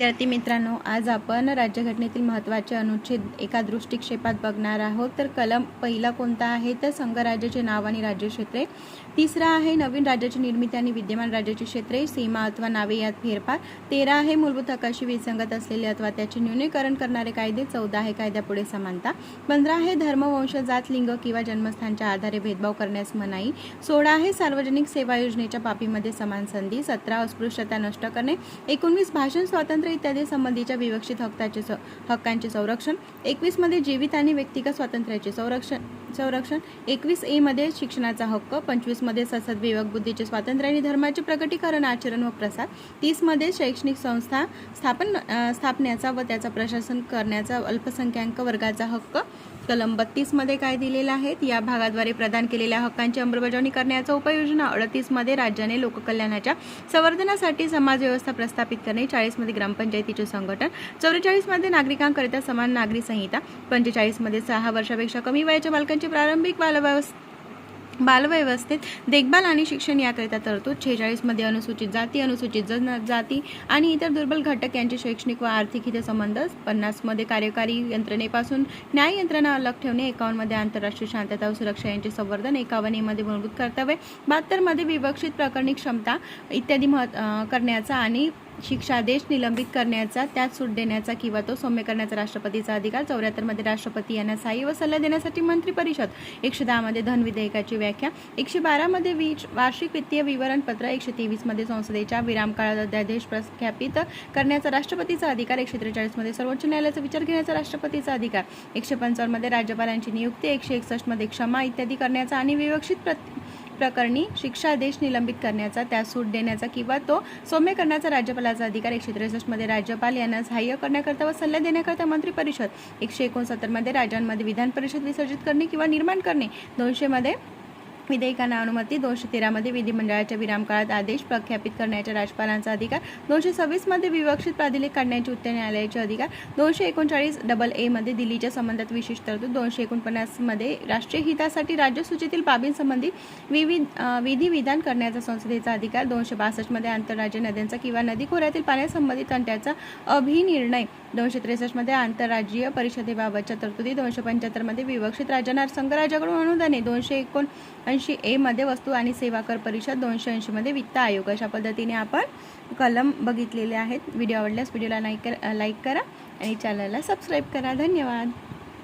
विद्यार्थी मित्रांनो आज आपण राज्यघटनेतील महत्त्वाचे अनुच्छेद एका दृष्टिक्षेपात बघणार आहोत. तर कलम पहिला कोणता आहे? तर संघराज्याचे नाव आणि राज्यक्षेत्रे तिसरा आहे नवीन राज्याची निर्मिती आणि विद्यमान राज्याची क्षेत्रे. सीमा अथवा नावे यात फेरफार. तेरा आहे मूलभूत हकाशी विसंगत असलेले अथवा त्याचे न्यूनीकरण करणारे कायदे. चौदा आहे कायद्यापुढे समानता. पंधरा आहे धर्म वंश जात लिंग किंवा जन्मस्थानच्या आधारे भेदभाव करण्यास मनाई. सोळा आहे सार्वजनिक सेवा योजनेच्या बाबीमध्ये समान संधी. सतरा अस्पृश्यता नष्ट करणे. एकोणवीस भाषण स्वातंत्र्य इत्यादी संबंधीच्या विवक्षित हक्काचे स हक्कांचे संरक्षण. एकवीसमध्ये जीवित आणि व्यक्तिगत स्वातंत्र्याचे संरक्षण संरक्षण. एकवीस एमध्ये शिक्षणाचा हक्क. पंचवीसमध्ये ससद विवेक बुद्धीचे स्वातंत्र्य आणि धर्माचे प्रकटीकरण आचरण व प्रसार. तीसमध्ये शैक्षणिक संस्था स्थापन स्थापण्याचा व त्याचा प्रशासन करण्याचा अल्पसंख्याक वर्गाचा हक्क. कलम बत्तीसमध्ये काय दिलेलं आहेत या भागाद्वारे प्रदान केलेल्या हक्कांची अंमलबजावणी करण्याचा उपाययोजना अडतीसमध्ये राज्याने लोककल्याणाच्या संवर्धनासाठी समाजव्यवस्था प्रस्थापित करणे चाळीसमध्ये ग्रामपंचायतीचे संघटन चौवेचाळीसमध्ये नागरिकांकरिता समान नागरी संहिता पंचेचाळीसमध्ये सहा वर्षापेक्षा कमी वयाच्या बालकांची प्रारंभिक बालव्यवस्था बालव्यवस्थेत देखभाल आणि शिक्षण याकरिता तरतूद छेचाळीसमध्ये अनुसूचित जाती अनुसूचित जन जाती आणि इतर दुर्बल घटक यांचे शैक्षणिक व आर्थिक हितसंबंध पन्नासमध्ये कार्यकारी यंत्रणेपासून न्याय यंत्रणा अलग ठेवणे एकावन्नमध्ये आंतरराष्ट्रीय शांतता व सुरक्षा यांचे संवर्धन एकावन्नमध्ये मूलभूत कर्तव्य बहात्तरमध्ये विवक्षित प्रकरणी क्षमता इत्यादी महत् करण्याचा आणि शिक्षादेश निलंबित करण्याचा त्यात सूट देण्याचा किंवा तो सौम्य करण्याचा राष्ट्रपतीचा अधिकार चौऱ्याहत्तरमध्ये राष्ट्रपती यांना सहाय्य व सल्ला देण्यासाठी मंत्री परिषद एकशे दहामध्ये धन विधेयकाची व्याख्या एकशे बारामध्ये वीज वार्षिक वित्तीय विवरणपत्र एकशे तेवीसमध्ये संसदेच्या विरामकाळात अध्यादेश प्रख्यापित करण्याचा राष्ट्रपतीचा अधिकार एकशे त्रेचाळीसमध्ये सर्वोच्च न्यायालयाचा विचार घेण्याचा राष्ट्रपतीचा अधिकार एकशे पंचावन्नमध्ये राज्यपालांची नियुक्ती एकशे एकसष्टमध्ये क्षमा इत्यादी करण्याचा आणि विवक्षित प्रति प्रकरणी शिक्षादेश निलंबित करण्याचा त्यास सूट देण्याचा किंवा तो सौम्य करण्याचा राज्यपालाचा अधिकार एकशे त्रेसष्टमध्ये राज्यपाल यांना सहाय्य करण्याकरता व सल्ला देण्याकरता मंत्री परिषद एकशे एकोणसत्तरमध्ये राज्यांमध्ये विधान परिषद विसर्जित करणे किंवा निर्माण करणे दोनशेमध्ये विधेयकांना अनुमती दोनशे तेरामध्ये विधिमंडळाच्या विरामकाळात आदेश प्रख्यापित करण्याच्या राज्यपालांचा अधिकार दोनशे सव्वीसमध्ये विवक्षित प्राधिलेख काढण्याचे उच्च न्यायालयाचे अधिकार दोनशे एकोणचाळीस डबल एमध्ये दिल्लीच्या संबंधात विशेष तरतूद दोनशे एकोणपन्नासमध्ये राष्ट्रीय हितासाठी राज्यसूचीतील बाबींसंबंधी विविध विधी विधान करण्याचा संसदेचा अधिकार दोनशे बासष्टमध्ये आंतरराज्य नद्यांचा किंवा नदी खोऱ्यातील पाण्यासंबंधित तंट्याचा अभिनिर्णय दोनशे त्रेसष्टमध्ये आंतरराज्यीय परिषदेबाबतच्या तरतुदी दोनशे पंच्याहत्तरमध्ये विवक्षित राज्यांना संघराज्याकडून अनुदाने दोनशे एकोण ऐंशी एमध्ये वस्तू आणि सेवा कर परिषद दोनशे ऐंशीमध्ये वित्त आयोग. अशा पद्धतीने आपण कलम बघितलेले आहेत. व्हिडिओ आवडल्यास व्हिडिओला लाईक करा लाईक करा आणि चॅनलला सबस्क्राईब करा. धन्यवाद.